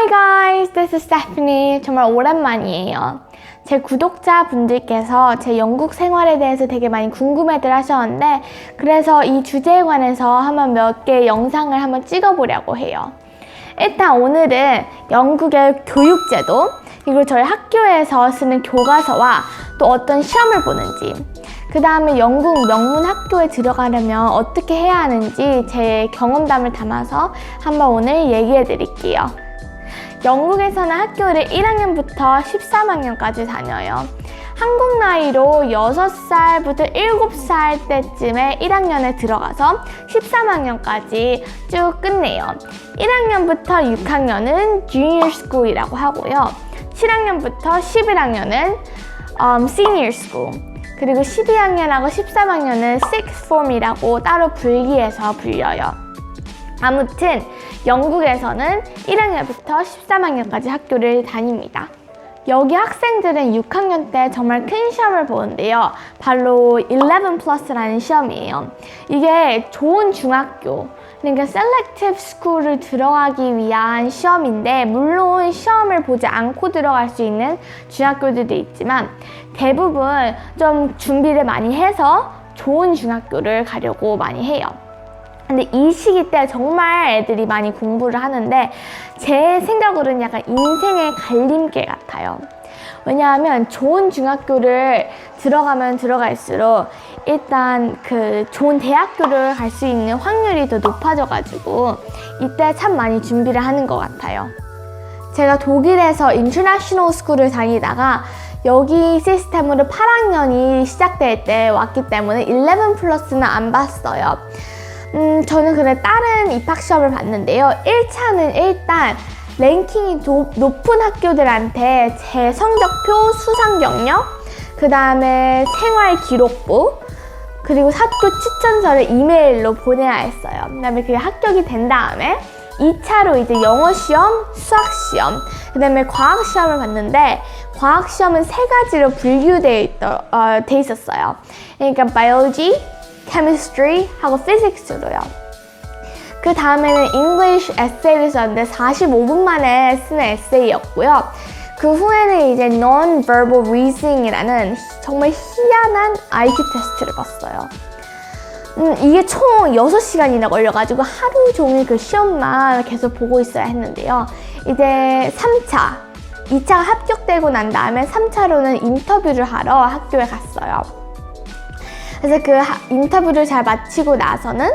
Hi guys, this is Stephanie. 정말 오랜만이에요. 제 구독자 분들께서 제 영국 생활에 대해서 되게 많이 궁금해들 하셨는데 그래서 이 주제에 관해서 한번 몇 개 영상을 한번 찍어보려고 해요. 일단 오늘은 영국의 교육제도 그리고 저희 학교에서 쓰는 교과서와 또 어떤 시험을 보는지 그 다음에 영국 명문 학교에 들어가려면 어떻게 해야 하는지 제 경험담을 담아서 한번 오늘 얘기해 드릴게요. 영국에서는 학교를 1학년부터 13학년까지 다녀요. 한국 나이로 6살부터 7살 때쯤에 1학년에 들어가서 13학년까지 쭉 끝내요. 1학년부터 6학년은 Junior School이라고 하고요. 7학년부터 11학년은 um, Senior School. 그리고 12학년하고 13학년은 Sixth Form이라고 따로 분리해서 불려요. 아무튼 영국에서는 1학년부터 13학년까지 학교를 다닙니다. 여기 학생들은 6학년 때 정말 큰 시험을 보는데요. 바로 11 플러스라는 시험이에요. 이게 좋은 중학교, 그러니까 셀렉티브 스쿨을 들어가기 위한 시험인데 물론 시험을 보지 않고 들어갈 수 있는 중학교들도 있지만 대부분 좀 준비를 많이 해서 좋은 중학교를 가려고 많이 해요. 근데 이 시기 때 정말 애들이 많이 공부를 하는데 제 생각으로는 약간 인생의 갈림길 같아요. 왜냐하면 좋은 중학교를 들어가면 들어갈수록 일단 그 좋은 대학교를 갈 수 있는 확률이 더 높아져가지고 이때 참 많이 준비를 하는 것 같아요. 제가 독일에서 인터내셔널 스쿨을 다니다가 여기 시스템으로 8학년이 시작될 때 왔기 때문에 11 플러스는 안 봤어요. 음, 저는 그래 다른 입학 시험을 봤는데요. 1차는 일단 랭킹이 도- 높은 학교들한테 제 성적표, 수상 경력, 그 다음에 생활 기록부, 그리고 학교 추천서를 이메일로 보내야 했어요. 그 다음에 그게 합격이 된 다음에 2차로 이제 영어 시험, 수학 시험, 그 다음에 과학 시험을 봤는데 과학 시험은 세 가지로 있더, 어, 돼 있었어요. 그러니까 biology, chemistry 하고 physics로요. 그 다음에는 English 에세이를 썼는데 45분 만에 쓰는 에세이였고요. 그 후에는 이제 Non-Verbal Reasoning이라는 정말 희한한 IQ 테스트를 봤어요. 음, 이게 총 6시간이나 걸려가지고 하루 종일 그 시험만 계속 보고 있어야 했는데요. 이제 3차, 2차가 합격되고 난 다음에 3차로는 인터뷰를 하러 학교에 갔어요. 그래서 그 하- 인터뷰를 잘 마치고 나서는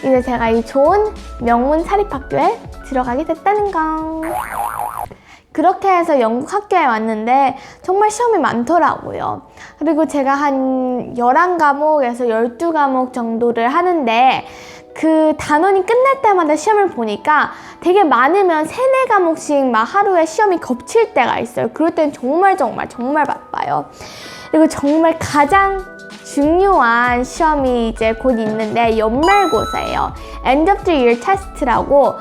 이제 제가 이 좋은 명문 사립학교에 들어가게 됐다는 거. 그렇게 해서 영국 학교에 왔는데 정말 시험이 많더라고요. 그리고 제가 한 11과목에서 12과목 정도를 하는데 그 단원이 끝날 때마다 시험을 보니까 되게 많으면 3, 4과목씩 막 하루에 시험이 겹칠 때가 있어요. 그럴 땐 정말 정말 정말 바빠요. 그리고 정말 가장 중요한 시험이 이제 곧 있는데 연말고사예요. End of the Year Test라고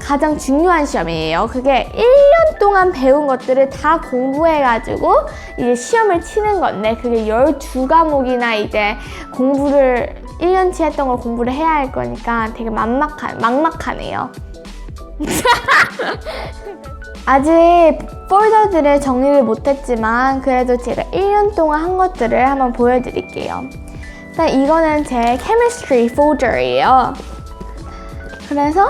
가장 중요한 시험이에요. 그게 1년 동안 배운 것들을 다 공부해가지고 이제 시험을 치는 건데 그게 12과목이나 이제 공부를 1년치 했던 걸 공부를 해야 할 거니까 되게 막막한, 막막하네요. 아직 폴더들을 정리를 못했지만 그래도 제가 1년 동안 한 것들을 한번 보여드릴게요. 일단 이거는 제 chemistry folder예요. 그래서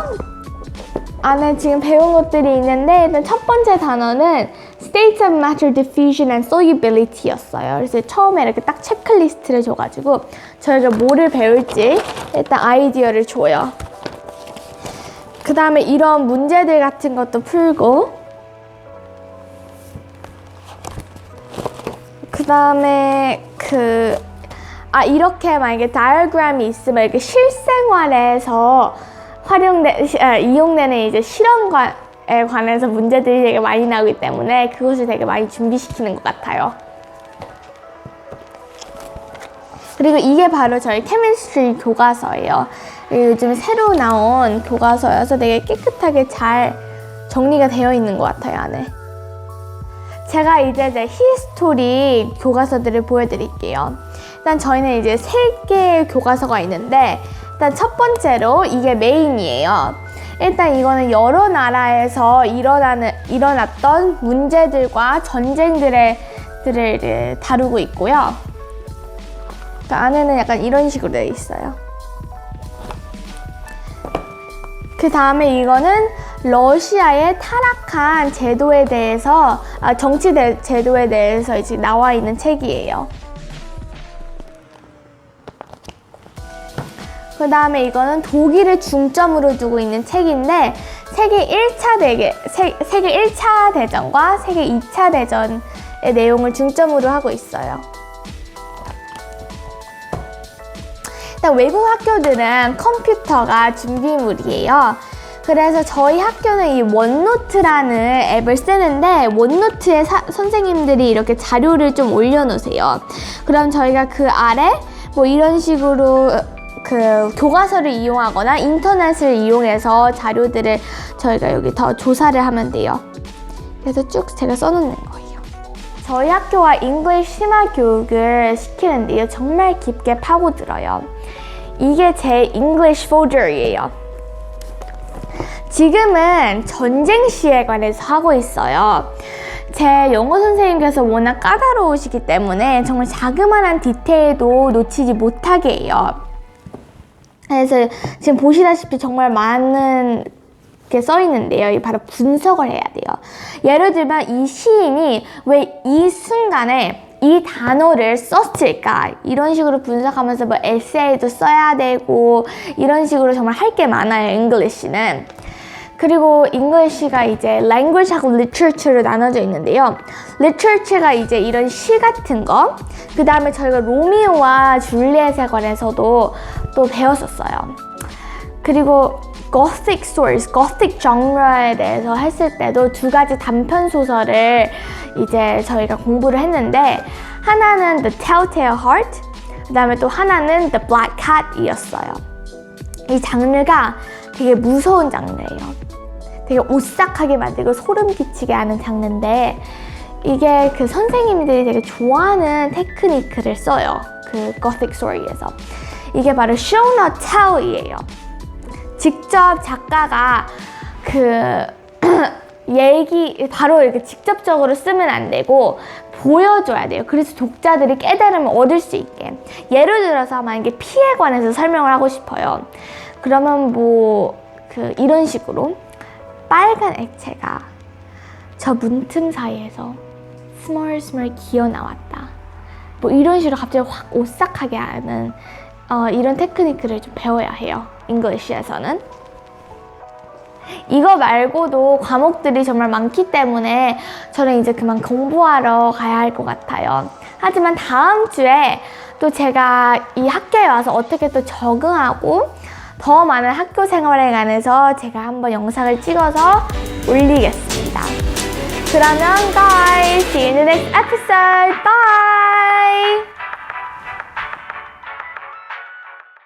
안에 지금 배운 것들이 있는데 일단 첫 번째 단어는 States of Matter Diffusion and Solubility였어요. 그래서 처음에 이렇게 딱 체크리스트를 줘가지고 저희가 뭐를 배울지 일단 아이디어를 줘요. 그 다음에 이런 문제들 같은 것도 풀고 그 다음에 그, 아, 이렇게 만약에 다이어그램이 있으면 이렇게 실생활에서 활용돼, 시- 아, 이용되는 이제 실험과 에 관해서 문제들이 되게 많이 나오기 때문에 그것을 되게 많이 준비시키는 것 같아요. 그리고 이게 바로 저희 케미스트리 교과서예요. 요즘 새로 나온 교과서여서 되게 깨끗하게 잘 정리가 되어 있는 것 같아요, 안에. 제가 이제 제 히스토리 교과서들을 보여드릴게요. 일단 저희는 이제 세 개의 교과서가 있는데 일단 첫 번째로 이게 메인이에요. 일단 이거는 여러 나라에서 일어나는 일어났던 문제들과 전쟁들의 들을 이제 다루고 있고요. 그 안에는 약간 이런 식으로 되어 있어요. 그 다음에 이거는 러시아의 타락한 제도에 대해서 아, 정치 대- 제도에 대해서 이제 나와 있는 책이에요. 그 다음에 이거는 독일을 중점으로 두고 있는 책인데 세계 1차 대계, 세, 세계 1차 대전과 세계 2차 대전의 내용을 중점으로 하고 있어요. 일단 외국 학교들은 컴퓨터가 준비물이에요. 그래서 저희 학교는 이 원노트라는 앱을 쓰는데 원노트에 사- 선생님들이 이렇게 자료를 좀 올려놓으세요. 그럼 저희가 그 아래 뭐 이런 식으로 그 교과서를 이용하거나 인터넷을 이용해서 자료들을 저희가 여기 더 조사를 하면 돼요. 그래서 쭉 제가 써놓는 거예요. 저희 학교가 잉글리시 심화 교육을 시키는데요. 정말 깊게 파고들어요. 이게 제 잉글리시 폴더예요. 지금은 전쟁 시에 관해서 하고 있어요. 제 영어 선생님께서 워낙 까다로우시기 때문에 정말 자그마한 디테일도 놓치지 못하게 해요. 그래서 지금 보시다시피 정말 많은 게써 있는데요. 이 바로 분석을 해야 돼요. 예를 들면 이 시인이 왜 이 순간에 이 단어를 썼을까 이런 식으로 분석하면서 뭐 에세이도 써야 되고 이런 식으로 정말 할 게 많아요. 잉글리시는. 그리고 잉글리시가 이제 language하고 literature로 나눠져 있는데요. literature가 이제 이런 시 같은 거. 그 다음에 저희가 로미오와 줄리엣에 관해서도 또 배웠었어요. 그리고 gothic stories, gothic genre에 대해서 했을 때도 두 가지 단편 소설을 이제 저희가 공부를 했는데 하나는 The Telltale Heart, 그 다음에 또 하나는 The Black Cat이었어요. 이 장르가 되게 무서운 장르예요. 되게 오싹하게 만들고 소름 끼치게 하는 장르인데 이게 그 선생님들이 되게 좋아하는 테크니크를 써요. 그 Gothic Story에서. 이게 바로 show not tell이에요. 직접 작가가 그 얘기 바로 이렇게 직접적으로 쓰면 안 되고 보여줘야 돼요. 그래서 독자들이 깨달음을 얻을 수 있게. 예를 들어서 만약에 피에 관해서 설명을 하고 싶어요. 그러면 뭐 그 이런 식으로 빨간 액체가 저 문틈 사이에서 스멀스멀 기어 나왔다. 뭐 이런 식으로 갑자기 확 오싹하게 하는 어, 이런 테크니크를 좀 배워야 해요. 잉글리시에서는. 이거 말고도 과목들이 정말 많기 때문에 저는 이제 그만 공부하러 가야 할 것 같아요. 하지만 다음 주에 또 제가 이 학교에 와서 어떻게 또 적응하고 더 많은 학교 생활에 관해서 제가 한번 영상을 찍어서 올리겠습니다. 그러면 guys, see you in the next episode. Bye!